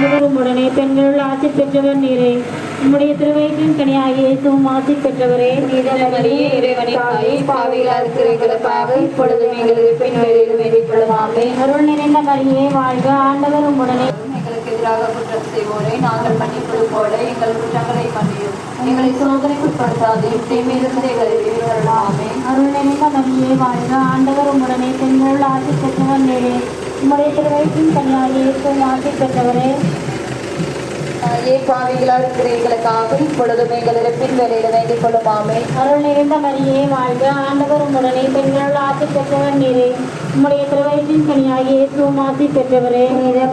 ஆண்டவரும் உடனே பெண்களுள் ஆசி பெற்றவர் நீரே. உம்முடைய திருவயிற்றின் கனியாகிய இயேசுவும் ஆசி பெற்றவரே. தாயே பாவிகளாக அருள் நிறைந்த மரியே வாழ்க ஆண்டவரும் உடனே. எங்களுக்கு எதிராக குற்றம் செய்வோரை. நாங்கள் மன்னிப்பது போல எங்கள் குற்றங்களை மன்னியும். எங்களை சோதனைக்கு உட்படுத்தாது தீமையிலிருந்து எங்களை வெளிவரலாமே அருள் நிறைந்த மரியே வாழ்க ஆண்டவரும் உடனே. பெண்களுள் ஆசி பெற்றவர் நீரே. உம்முடைய திருவயிற்றின் கனியாகிய இயேசுவும் ஆசி பெற்றவரே. தாயே பாவிகளாக இருக்கிற எங்களுக்காக இப்பொழுதும் பின்வரையில் வேண்டிக் கொள்ளுமாமே. அருள் நிறைந்த மரியே வாழ்க. ஆண்டவரும் உடனே பெண்களுள் ஆசி பெற்றவர் நீரே. உம்முடைய திருவயிற்றின் கனியாகிய இயேசுவும் ஆசி பெற்றவரே.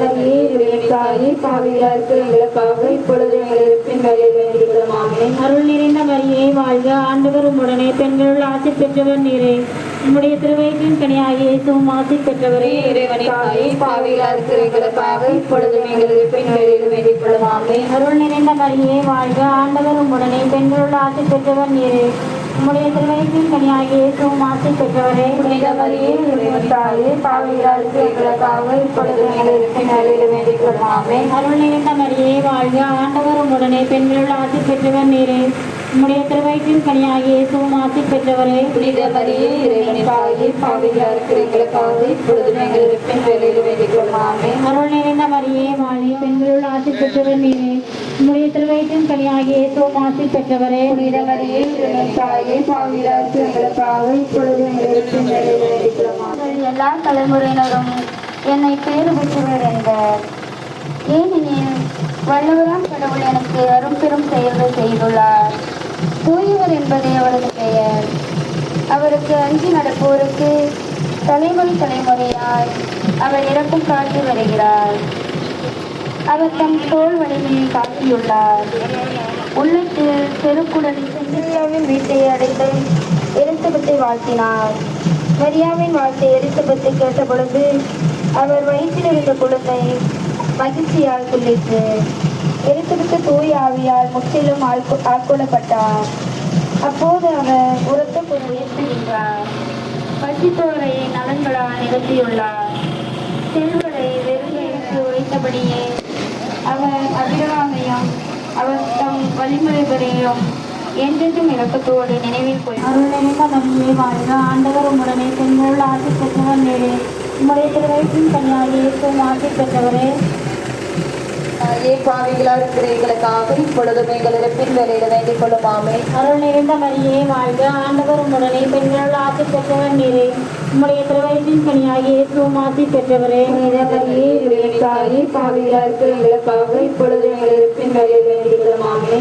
மரியே தாயே பாவிகளாக இருக்கிற எங்களுக்காக வேண்டிக் கொள்ளுமாமே. அருள் நிறைந்த மரியே வாழ்க. ஆண்டவரும் உடனே பெண்களுள் ஆசி பெற்றவர் நீரே. உம்முடைய திருவயிற்றின் கனியாகிய இயேசுவும் ஆசி பெற்றவரே இறைவனின் தாயே பாவிகளாக இருக்கிற எங்களுக்காக இப்பொழுதும் எங்களுக்கு வேண்டிக் கொள்ளுமாமே அருள் நிறைந்த மரியே வாழ்க ஆண்டவரும் உடனே பெண்களுள் ஆசி பெற்றவர் நீரே. உம்முடைய திருவயிற்றின் கனியாகிய இயேசுவும் ஆசி பெற்றவரே. புனித மரியே தாயே அருள் நிறைந்த மரியே வாழ்க ஆண்டவரும் உடனே பெண்களுள் ஆசி பெற்றவர் நீரே. உம்முடைய திருவயிற்றின் கனியாகிய இயேசுவும் ஆசி பெற்றவரே புனித மரியே இறைவனின் தாயே பாவிகளாக இருக்கிற எங்களுக்காக இப்பொழுதும் வேண்டிக் கொள்ளுமாமே அருள் நிறைந்த மரியே வாழ்க பெண்களுள் ஆசி பெற்றவர் நீரே உம்முடைய திருவயிற்றின் கனியாகிய இயேசுவும் ஆசி பெற்றவரே. புனித மரியே இறைவனின் தாயே எங்களுக்காக இப்பொழுதும் வேண்டிக் எல்லா தலைமுறையினரும் என்னை பேறு பெற்றவர் என்பர். ஏனெனில் வல்லவராம் கடவுள் எனக்கு அரும்பெரும் செயல்கள் செய்துள்ளார். தூயவர் என்பதே அவரது பெயர். அவருக்கு அஞ்சி நடப்போருக்கு தலைமுறை தலைமுறையாய் அவர் இறக்கும் காட்டி வருகிறார். அவர் தம் தோல் வலிமையை காட்டியுள்ளார். உள்ளத்தில் தெருக்குடன் செந்திரியாவின் வீட்டை அடைந்து எரிசபத்தை வாழ்த்தினார். மரியாவின் வாழ்த்தை எரிசபத்தை கேட்ட பொழுது அவர் வயிற்றில் இருந்த குழந்தை மகிழ்ச்சியால் துள்ளிற்று. எலிசபெத்து தூய் ஆவியால் முற்றிலும் ஆட்கொ- ஆட்கொள்ளப்பட்டார் அப்போது அவர் உரத்த குரல் உயர்த்துகின்றார் பசித்தோரை நலன்களால் நிகழ்த்தியுள்ளார் செல்வரை வெறுமைக்கு உரைத்தபடியே அவர் அபிரவாமையும் அவர் தம் வழிமுறைகளையும் என்றென்றும் இலக்கத்தோடு நினைவில் கொள் அருள் நிறைந்த மரியே வாழ்க. ஆண்டவர் உடனே பெண்கள் ஆட்சி பெற்றவர் நீரே உம்முடைய திருவயிற்றின் கனியாகிய இருக்கும் ஆட்சி பெற்றவரே. தாயே பாவிகளாக இருக்கிற எங்களுக்காக இப்பொழுதும் எங்களுக்கு பின்வரையில் வேண்டிக் கொள்ளுமாமே? அருள் நிறைந்த மரியே வாழ்க. ஆண்டவரும் உடனே பெண்களுள் ஆசி பெற்றவர் நீரே. உம்முடைய திருவயிற்றின் கனியாகிய இயேசுவும் ஆசி பெற்றவரே. மரியே தாயே பாவிகளாக இருக்கிற எங்களுக்காக இப்பொழுதும் எங்களுக்கு பின்வரையில் வேண்டிக் கொள்ளுமாமே.